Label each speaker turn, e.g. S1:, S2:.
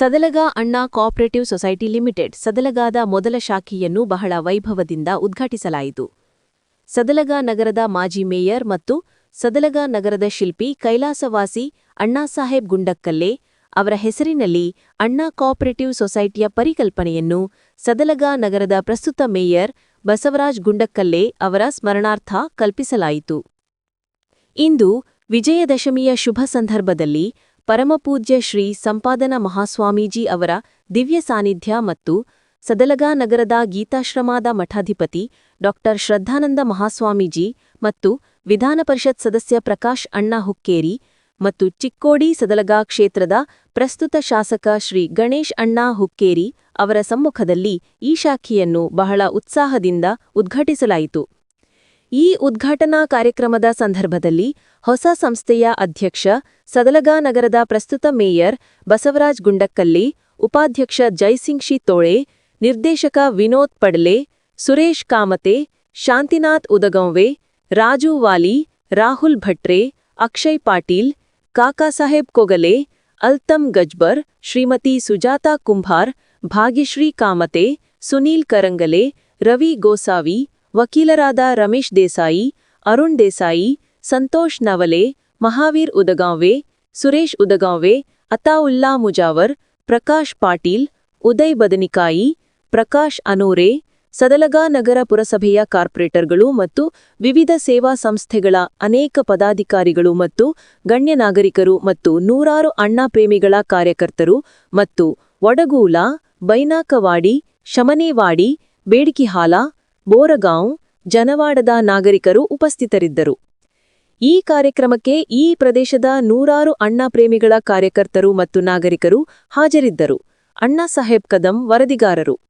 S1: Sadalaga Anna cooperative society limited ಸದಲಗಾದ ಮೊದಲ ಶಾಖೆಯನ್ನು ಬಹಳ ವೈಭವದಿಂದ ಉದ್ಘಾಟಿಸಲಾಯಿತು. ಸದಲಗಾ ನಗರದ ಮಾಜಿ ಮೇಯರ್ ಮತ್ತು ಸದಲಗಾ ನಗರದ ಶಿಲ್ಪಿ ಕೈಲಾಸವಾಸಿ ಅಣ್ಣಾಸಾಹೇಬ್ ಗುಂಡಕ್ಕಲ್ಲೆ ಅವರ ಹೆಸರಿನಲ್ಲಿ ಅಣ್ಣಾ ಕೋಆಪರೇಟಿವ್ ಸೊಸೈಟಿಯ ಪರಿಕಲ್ಪನೆಯನ್ನು ಸದಲಗಾ ನಗರದ ಪ್ರಸ್ತುತ ಮೇಯರ್ ಬಸವರಾಜ್ ಗುಂಡಕ್ಕಲ್ಲೆ ಅವರ ಸ್ಮರಣಾರ್ಥ ಕಲ್ಪಿಸಲಾಯಿತು. ಇಂದು ವಿಜಯದಶಮಿಯ ಶುಭ ಸಂದರ್ಭದಲ್ಲಿ ಪರಮಪೂಜ್ಯ ಶ್ರೀ ಸಂಪಾದನ ಮಹಾಸ್ವಾಮೀಜಿ ಅವರ ದಿವ್ಯ ಸಾನ್ನಿಧ್ಯ ಮತ್ತು ಸದಲಗಾ ನಗರದ ಗೀತಾಶ್ರಮದ ಮಠಾಧಿಪತಿ ಡಾ. ಶ್ರದ್ಧಾನಂದ ಮಹಾಸ್ವಾಮೀಜಿ ಮತ್ತು ವಿಧಾನಪರಿಷತ್ ಸದಸ್ಯ ಪ್ರಕಾಶ್ ಅಣ್ಣ ಹುಕ್ಕೇರಿ ಮತ್ತು ಚಿಕ್ಕೋಡಿ ಸದಲಗಾ ಕ್ಷೇತ್ರದ ಪ್ರಸ್ತುತ ಶಾಸಕ ಶ್ರೀ ಗಣೇಶ್ ಅಣ್ಣಾ ಹುಕ್ಕೇರಿ ಅವರ ಸಮ್ಮುಖದಲ್ಲಿ ಈ ಶಾಖೆಯನ್ನು ಬಹಳ ಉತ್ಸಾಹದಿಂದ ಉದ್ಘಾಟಿಸಲಾಯಿತು. ಈ ಉದ್ಘಾಟನಾ ಕಾರ್ಯಕ್ರಮದ ಸಂದರ್ಭದಲ್ಲಿ ಹೊಸ ಸಂಸ್ಥೆಯ ಅಧ್ಯಕ್ಷ, ಸದಲಗಾ ನಗರದ ಪ್ರಸ್ತುತ ಮೇಯರ್ ಬಸವರಾಜ್ ಗುಂಡಕ್ಕಲ್ಲಿ, ಉಪಾಧ್ಯಕ್ಷ ಜೈಸಿಂಗ್ ಶಿ ತೋಳೆ ನಿರ್ದೇಶಕ ವಿನೋದ್ ಪಡ್ಲೆ, ಸುರೇಶ್ ಕಾಮತೆ, ಶಾಂತಿನಾಥ್ ಉದಗಂವೆ, ರಾಜು ವಾಲಿ, ರಾಹುಲ್ ಭಟ್ರೆ, ಅಕ್ಷಯ್ ಪಾಟೀಲ್, ಕಾಕಾಸಾಹೇಬ್ ಕೊಗಲೆ, ಅಲ್ತಮ್ ಗಜ್ಬರ್, ಶ್ರೀಮತಿ ಸುಜಾತಾ ಕುಂಭಾರ್, ಭಾಗ್ಯಶ್ರೀ ಕಾಮತೆ, ಸುನೀಲ್ ಕರಂಗಲೆ, ರವಿ ಗೋಸಾವಿ ವಕೀಲರಾದ ರಮೇಶ್ ದೇಸಾಯಿ, ಅರುಣ್ ದೇಸಾಯಿ, ಸಂತೋಷ್ ನವಲೆ, ಮಹಾವೀರ್ ಉದಗಾಂವೆ, ಸುರೇಶ್ ಉದಗಾಂವೆ, ಅತಾವುಲ್ಲಾ ಮುಜಾವರ್, ಪ್ರಕಾಶ್ ಪಾಟೀಲ್, ಉದಯ್ ಬದನಿಕಾಯಿ, ಪ್ರಕಾಶ್ ಅನೂರೆ, ಸದಲಗಾ ನಗರ ಪುರಸಭೆಯ ಕಾರ್ಪೊರೇಟರ್ಗಳು ಮತ್ತು ವಿವಿಧ ಸೇವಾ ಸಂಸ್ಥೆಗಳ ಅನೇಕ ಪದಾಧಿಕಾರಿಗಳು ಮತ್ತು ಗಣ್ಯ ನಾಗರಿಕರು ಮತ್ತು ನೂರಾರು ಅಣ್ಣಾ ಪ್ರೇಮಿಗಳ ಕಾರ್ಯಕರ್ತರು ಮತ್ತು ಒಡಗೂಲ ಬೈನಾಕವಾಡಿ, ಶಮನೇವಾಡಿ, ಬೇಡಿಕಿಹಾಲ ಬೋರಗಾಂವ್, ಜನವಾಡದ ನಾಗರಿಕರು ಉಪಸ್ಥಿತರಿದ್ದರು. ಈ ಕಾರ್ಯಕ್ರಮಕ್ಕೆ ಈ ಪ್ರದೇಶದ ನೂರಾರು ಅಣ್ಣಾ ಪ್ರೇಮಿಗಳ ಕಾರ್ಯಕರ್ತರು ಮತ್ತು ನಾಗರಿಕರು ಹಾಜರಿದ್ದರು. ಅಣ್ಣಾ ಸಾಹೇಬ್ ಕದಂ ವರದಿಗಾರರು.